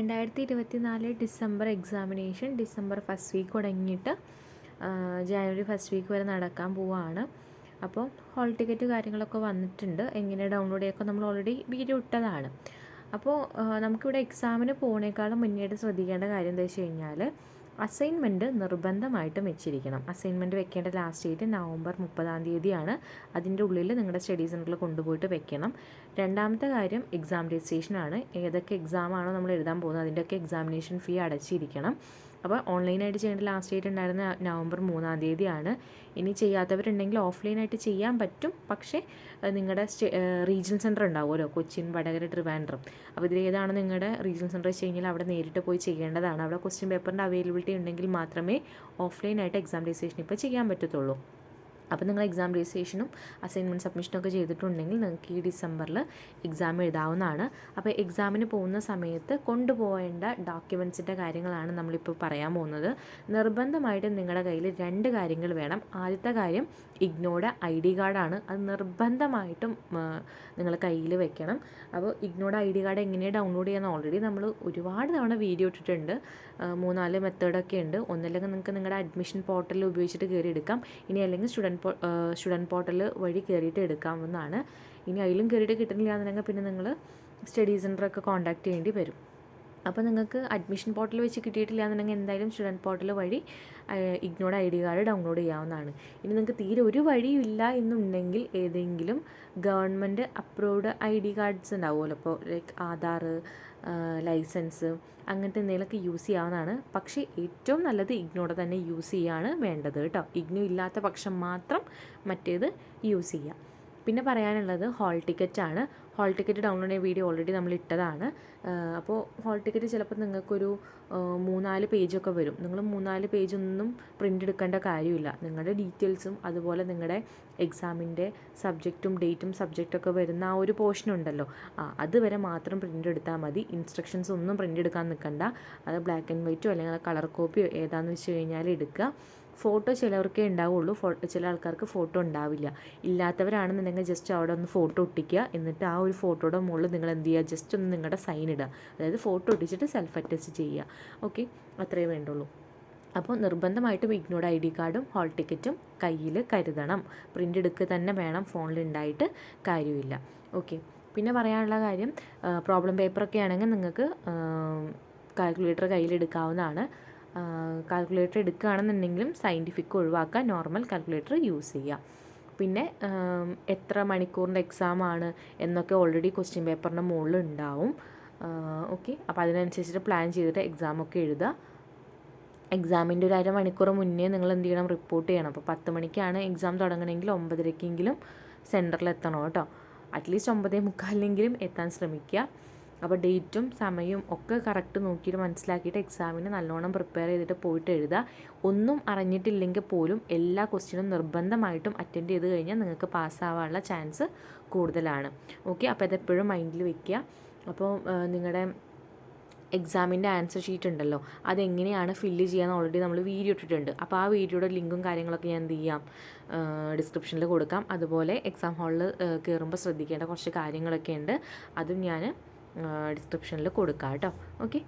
രണ്ടായിരത്തി ഇരുപത്തി നാല് December examination December first week തുടങ്ങിയിട്ട് ജാനുവരി ഫസ്റ്റ് വീക്ക് വരെ നടക്കാൻ പോവുകയാണ് അപ്പോൾ ഹോൾ ടിക്കറ്റ് കാര്യങ്ങളൊക്കെ വന്നിട്ടുണ്ട്. എങ്ങനെ ഡൗൺലോഡ് ചെയ്യാൻ നമ്മൾ ഓൾറെഡി വീഡിയോ ഇട്ടതാണ്. അപ്പോൾ നമുക്കിവിടെ എക്സാമിന് പോകുന്നേക്കാളും മുന്നേറ്റ് ശ്രദ്ധിക്കേണ്ട കാര്യം എന്താ വെച്ച് കഴിഞ്ഞാൽ അസൈൻമെന്റ് നിർബന്ധമായിട്ടും വെച്ചിരിക്കണം. അസൈൻമെന്റ് വെക്കേണ്ട ലാസ്റ്റ് ഡേറ്റ് നവംബർ മുപ്പതാം തീയതിയാണ്. അതിന്റെ ഉള്ളിൽ നിങ്ങളുടെ സ്റ്റഡി സെന്ററിൽ കൊണ്ടുപോയിട്ട് വെക്കണം. രണ്ടാമത്തെ കാര്യം എക്സാം രജിസ്ട്രേഷനാണ് ഏതൊക്കെ എക്സാമാണോ നമ്മൾ എഴുതാൻ പോകുന്നത് അതിന്റെയൊക്കെ എക്സാമിനേഷൻ ഫീ അടച്ചിരിക്കണം. അപ്പോൾ ഓൺലൈനായിട്ട് ചെയ്യേണ്ട ലാസ്റ്റ് ഡേറ്റ് ഉണ്ടായിരുന്ന നവംബർ മൂന്നാം തീയതിയാണ്. ഇനി ചെയ്യാത്തവരുണ്ടെങ്കിൽ ഓഫ്ലൈനായിട്ട് ചെയ്യാൻ പറ്റും. പക്ഷേ നിങ്ങളുടെ റീജിയണൽ സെന്റർ ഉണ്ടാവുമല്ലോ കൊച്ചിൻ വടകര ട്രിവാൻഡ്രം. അപ്പോൾ ഇതിൽ ഏതാണ് നിങ്ങളുടെ റീജിയണൽ സെന്റർ വെച്ച് കഴിഞ്ഞാൽ അവിടെ നേരിട്ട് പോയി ചെയ്യേണ്ടതാണ്. അവിടെ ക്വസ്റ്റ്യൻ പേപ്പറിന്റെ അവൈലബിലിറ്റി ഉണ്ടെങ്കിൽ മാത്രമേ ഓഫ്ലൈനായിട്ട് എക്സാം രജിസ്ട്രേഷൻ ഇപ്പോൾ ചെയ്യാൻ പറ്റത്തുള്ളൂ. അപ്പോൾ നിങ്ങൾ എക്സാം രജിസ്ട്രേഷനും അസൈൻമെന്റ് സബ്മിഷനും ഒക്കെ ചെയ്തിട്ടുണ്ടെങ്കിൽ നിങ്ങൾക്ക് ഈ ഡിസംബറിൽ എക്സാം എഴുതാവുന്നതാണ്. അപ്പോൾ എക്സാമിന് പോകുന്ന സമയത്ത് കൊണ്ടുപോകേണ്ട ഡോക്യുമെൻസിന്റെ കാര്യങ്ങളാണ് നമ്മളിപ്പോൾ പറയാൻ പോകുന്നത്. നിർബന്ധമായിട്ടും നിങ്ങളുടെ കയ്യിൽ രണ്ട് കാര്യങ്ങൾ വേണം. ആദ്യത്തെ കാര്യം ഇഗ്നോയുടെ ഐ ഡി കാർഡാണ് അത് നിർബന്ധമായിട്ടും നിങ്ങൾ കയ്യിൽ വെക്കണം. അപ്പോൾ ഇഗ്നോയുടെ ഐ ഡി കാർഡ് എങ്ങനെയാണ് ഡൗൺലോഡ് ചെയ്യാൻ ഓൾറെഡി നമ്മൾ ഒരുപാട് തവണ വീഡിയോ ഇട്ടിട്ടുണ്ട്. മൂന്നാൽ മെത്തേഡൊക്കെ ഉണ്ട്. ഒന്നല്ലെങ്കിൽ നിങ്ങൾക്ക് നിങ്ങളുടെ അഡ്മിഷൻ പോർട്ടലിൽ ഉപയോഗിച്ചിട്ട് കയറി എടുക്കാം. ഇനി അല്ലെങ്കിൽ സ്റ്റുഡന്റ് സ്റ്റുഡന്റ് സ്റ്റുഡന്റ് പോർട്ടൽ വഴി കയറിയിട്ട് എടുക്കാവുന്നതാണ്. ഇനി അതിലും കയറിയിട്ട് കിട്ടുന്നില്ല എന്നുണ്ടെങ്കിൽ പിന്നെ നിങ്ങൾ സ്റ്റഡി സെന്ററൊക്കെ കോൺടാക്റ്റ് ചെയ്യേണ്ടി വരും. അപ്പോൾ നിങ്ങൾക്ക് അഡ്മിഷൻ പോർട്ടൽ വെച്ച് കിട്ടിയിട്ടില്ല എന്നുണ്ടെങ്കിൽ എന്തായാലും സ്റ്റുഡന്റ് പോർട്ടൽ വഴി ഇഗ്നോഡ് ഐ ഡി കാർഡ് ഡൗൺലോഡ് ചെയ്യാവുന്നതാണ്. ഇനി നിങ്ങൾക്ക് തീരെ ഒരു വഴിയും ഇല്ല എന്നുണ്ടെങ്കിൽ ഏതെങ്കിലും government approved I D cards ഉണ്ടാവുമല്ലോ. അപ്പോൾ ലൈക്ക് ആധാർ ലൈസൻസ് അങ്ങനത്തെ എന്തെങ്കിലുമൊക്കെ യൂസ് ചെയ്യാവുന്നതാണ്. പക്ഷേ ഏറ്റവും നല്ലത് ഇഗ്നോടെ തന്നെ യൂസ് ചെയ്യാണ് വേണ്ടത് കേട്ടോ. ഇഗ്നോ ഇല്ലാത്ത പക്ഷം മാത്രം മറ്റേത് യൂസ് ചെയ്യാം. പിന്നെ പറയാനുള്ളത് ഹോൾ ആണ്. ഹോൾ ടിക്കറ്റ് ഡൗൺലോഡ് ചെയ്യുന്ന വീഡിയോ ഓൾറെഡി നമ്മൾ ഇട്ടതാണ്. അപ്പോൾ ഹോൾ ടിക്കറ്റ് ചിലപ്പോൾ നിങ്ങൾക്കൊരു മൂന്നാൽ പേജൊക്കെ വരും. നിങ്ങൾ മൂന്നാൽ പേജൊന്നും പ്രിന്റ് എടുക്കേണ്ട കാര്യമില്ല. നിങ്ങളുടെ ഡീറ്റെയിൽസും അതുപോലെ നിങ്ങളുടെ എക്സാമിന്റെ സബ്ജക്റ്റും ഡേറ്റും സബ്ജക്റ്റൊക്കെ വരുന്ന ആ ഒരു പോർഷൻ ഉണ്ടല്ലോ. ആ അതുവരെ മാത്രം പ്രിന്റ് എടുത്താൽ മതി. ഇൻസ്ട്രക്ഷൻസ് ഒന്നും പ്രിന്റ് എടുക്കാൻ നിൽക്കണ്ട. അത് ബ്ലാക്ക് ആൻഡ് വൈറ്റോ അല്ലെങ്കിൽ കളർ കോപ്പിയോ ഏതാണെന്ന് വെച്ച് കഴിഞ്ഞാൽ എടുക്കുക. ഫോട്ടോ ചിലവർക്കേ ഉണ്ടാവുള്ളൂ. ഫോട്ടോ ചില ആൾക്കാർക്ക് ഫോട്ടോ ഉണ്ടാവില്ല. ഇല്ലാത്തവരാണെന്നുണ്ടെങ്കിൽ ജസ്റ്റ് അവിടെ ഒന്ന് ഫോട്ടോ ഒട്ടിക്കുക. എന്നിട്ട് ആ ഒരു ഫോട്ടോയുടെ മുകളിൽ നിങ്ങൾ എന്ത് ചെയ്യുക? ജസ്റ്റ് ഒന്ന് നിങ്ങളുടെ സൈൻ ഇടുക. അതായത് ഫോട്ടോ ഒട്ടിച്ചിട്ട് സെൽഫ് അറ്റസ്റ്റ് ചെയ്യുക. ഓക്കെ അത്രയേ വേണ്ടുള്ളൂ. അപ്പോൾ നിർബന്ധമായിട്ടും ഇഗ്നോർഡ് ഐ ഡി കാർഡും ഹോൾ ടിക്കറ്റും കയ്യിൽ കരുതണം. പ്രിന്റ് എടുക്കുക തന്നെ വേണം. ഫോണിൽ ഉണ്ടായിട്ട് കാര്യമില്ല. ഓക്കെ പിന്നെ പറയാനുള്ള കാര്യം പ്രോബ്ലം പേപ്പറൊക്കെ ആണെങ്കിൽ നിങ്ങൾക്ക് കാൽക്കുലേറ്റർ കയ്യിലെടുക്കാവുന്നതാണ്. കാൽക്കുലേറ്റർ എടുക്കുകയാണെന്നുണ്ടെങ്കിലും സയന്റിഫിക് ഒഴിവാക്കുക നോർമൽ കാൽക്കുലേറ്റർ യൂസ് ചെയ്യുക. പിന്നെ എത്ര മണിക്കൂറിന്റെ എക്സാം ആണ് എന്നൊക്കെ ഓൾറെഡി ക്വസ്റ്റ്യൻ പേപ്പറിന്റെ മുകളിൽ ഉണ്ടാവും ഓക്കെ അപ്പോൾ അതിനനുസരിച്ചിട്ട് പ്ലാൻ ചെയ്തിട്ട് എക്സാമൊക്കെ എഴുതുക. എക്സാമിന്റെ ഒരു അരമണിക്കൂർ മുന്നേ നിങ്ങൾ എന്ത് ചെയ്യണം? റിപ്പോർട്ട് ചെയ്യണം. അപ്പോൾ പത്ത് മണിക്കാണ് എക്സാം തുടങ്ങണമെങ്കിൽ ഒമ്പതരക്കെങ്കിലും സെന്ററിൽ എത്തണം കേട്ടോ. അറ്റ്ലീസ്റ്റ് ഒമ്പതേ മുക്കാലിനെങ്കിലും എത്താൻ ശ്രമിക്കുക. അപ്പോൾ ഡേറ്റും സമയവും ഒക്കെ കറക്റ്റ് നോക്കിയിട്ട് മനസ്സിലാക്കിയിട്ട് എക്സാമിന് നല്ലോണം പ്രിപ്പയർ ചെയ്തിട്ട് പോയിട്ട് എഴുതുക ഒന്നും അറിഞ്ഞിട്ടില്ലെങ്കിൽ പോലും എല്ലാ ക്വസ്റ്റ്യനും നിർബന്ധമായിട്ടും അറ്റൻഡ് ചെയ്ത് കഴിഞ്ഞാൽ നിങ്ങൾക്ക് പാസ്സാവാനുള്ള ചാൻസ് കൂടുതലാണ്. ഓക്കെ അപ്പോൾ അതെപ്പോഴും മൈൻഡിൽ വെക്കുക. അപ്പോൾ നിങ്ങളുടെ എക്സാമിന്റെ ആൻസർ ഷീറ്റ് ഉണ്ടല്ലോ അതെങ്ങനെയാണ് ഫില്ല് ചെയ്യാൻ ഓൾറെഡി നമ്മൾ വീഡിയോ ഇട്ടിട്ടുണ്ട്. അപ്പോൾ ആ വീഡിയോയുടെ ലിങ്കും കാര്യങ്ങളൊക്കെ ഞാൻ എന്ത് ചെയ്യാം? ഡിസ്ക്രിപ്ഷനിൽ കൊടുക്കാം. അതുപോലെ എക്സാം ഹാളിൽ കയറുമ്പോൾ ശ്രദ്ധിക്കേണ്ട കുറച്ച് കാര്യങ്ങളൊക്കെ ഉണ്ട്. അതും ഞാൻ ഡിസ്ക്രിപ്ഷനിൽ കൊടുക്കാം കേട്ടോ. ഓക്കെ